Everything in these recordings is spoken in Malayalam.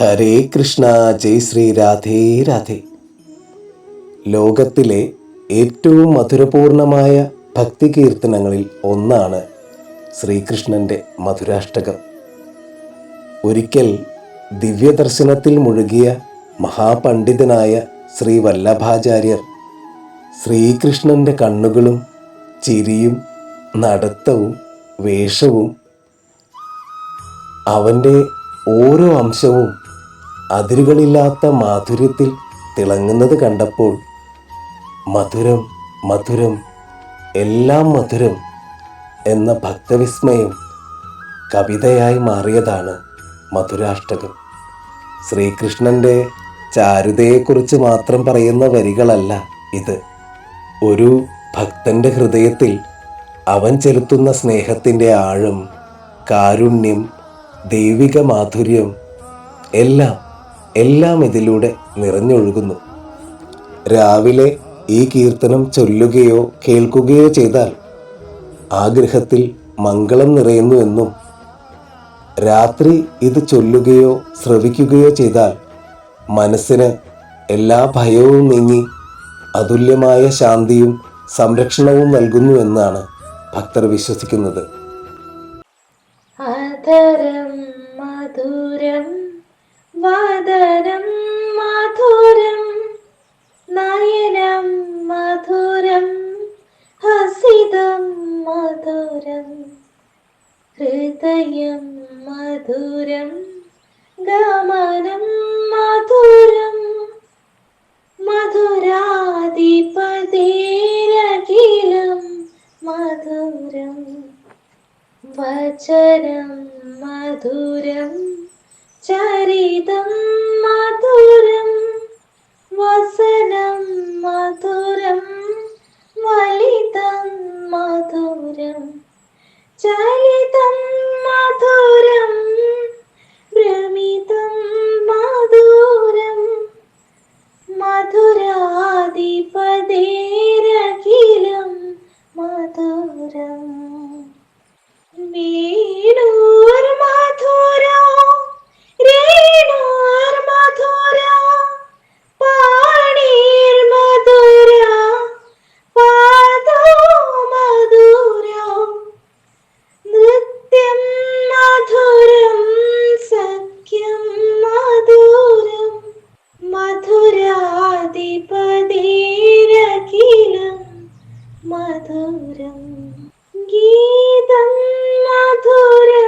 ഹരേ കൃഷ്ണ ജയ് ശ്രീ രാധേ രാധേ. ലോകത്തിലെ ഏറ്റവും മധുരപൂർണമായ ഭക്തി കീർത്തനങ്ങളിൽ ഒന്നാണ് ശ്രീകൃഷ്ണന്റെ മധുരാഷ്ടകം. ഒരിക്കൽ ദിവ്യദർശനത്തിൽ മുഴുകിയ മഹാപണ്ഡിതനായ ശ്രീ വല്ലഭാചാര്യർ ശ്രീകൃഷ്ണന്റെ കണ്ണുകളും ചിരിയും നടത്തവും വേഷവും അവന്റെ ഓരോ അംശവും അതിരുകളില്ലാത്ത മാധുര്യത്തിൽ തിളങ്ങുന്നത് കണ്ടപ്പോൾ മധുരം മധുരം എല്ലാം മധുരം എന്ന ഭക്തവിസ്മയം കവിതയായി മാറിയതാണ് മധുരാഷ്ടകം. ശ്രീകൃഷ്ണന്റെ ചാരുതയെക്കുറിച്ച് മാത്രം പറയുന്ന വരികളല്ല ഇത്. ഒരു ഭക്തന്റെ ഹൃദയത്തിൽ അവൻ ചെലുത്തുന്ന സ്നേഹത്തിന്റെ ആഴം കാരുണ്യം ദൈവിക മാധുര്യം എല്ലാം എല്ലാം ഇതിലൂടെ നിറഞ്ഞൊഴുകുന്നു. രാവിലെ ഈ കീർത്തനം ചൊല്ലുകയോ കേൾക്കുകയോ ചെയ്താൽ ആഗ്രഹത്തിൽ മംഗളം മംഗളം നിറയുന്നുവെന്നും രാത്രി ഇത് ചൊല്ലുകയോ ശ്രവിക്കുകയോ ചെയ്താൽ മനസ്സിന് എല്ലാ ഭയവും നീങ്ങി അതുല്യമായ ശാന്തിയും സംരക്ഷണവും നൽകുന്നു എന്നാണ് ഭക്തർ വിശ്വസിക്കുന്നത്. മധുരം വദനം മധുരം നയനം മധുരം ഹസിതം മധുരം ഹൃദയം മധുരം ഗമനം മധുരം മധുരാധിപതിരകിലം മധുരം വചനം മധുരം ചരിതം മധുരം വസനം മധുരം വലിതം മധുരം. ചലിതം മധുരം മധുരം ഗീതം മധുരം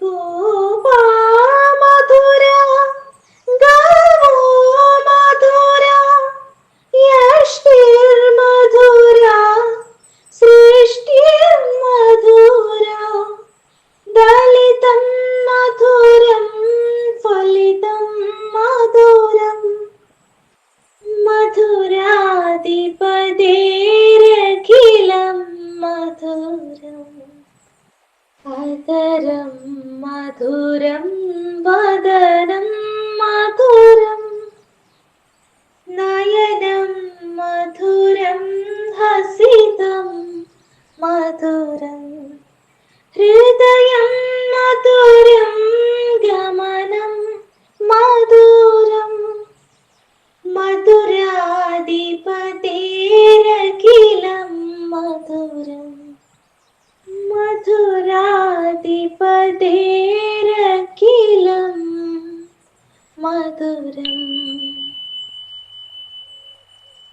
ഗോപാ മധുര ഗോ മധുര യഷ്ടിർ മധുര സൃഷ്ടിർ മധുര ദളിതം മധുരം ഫലിതം മധുരം മധുരാധിപ മധുരം നയനം മധുരം ഹസിതം മധുരം ഹൃദയം മധുരം ഗമനം മധുരം മധുരാധിപതേരഖിലം മധുരം മധുരാധിപതേ Adam.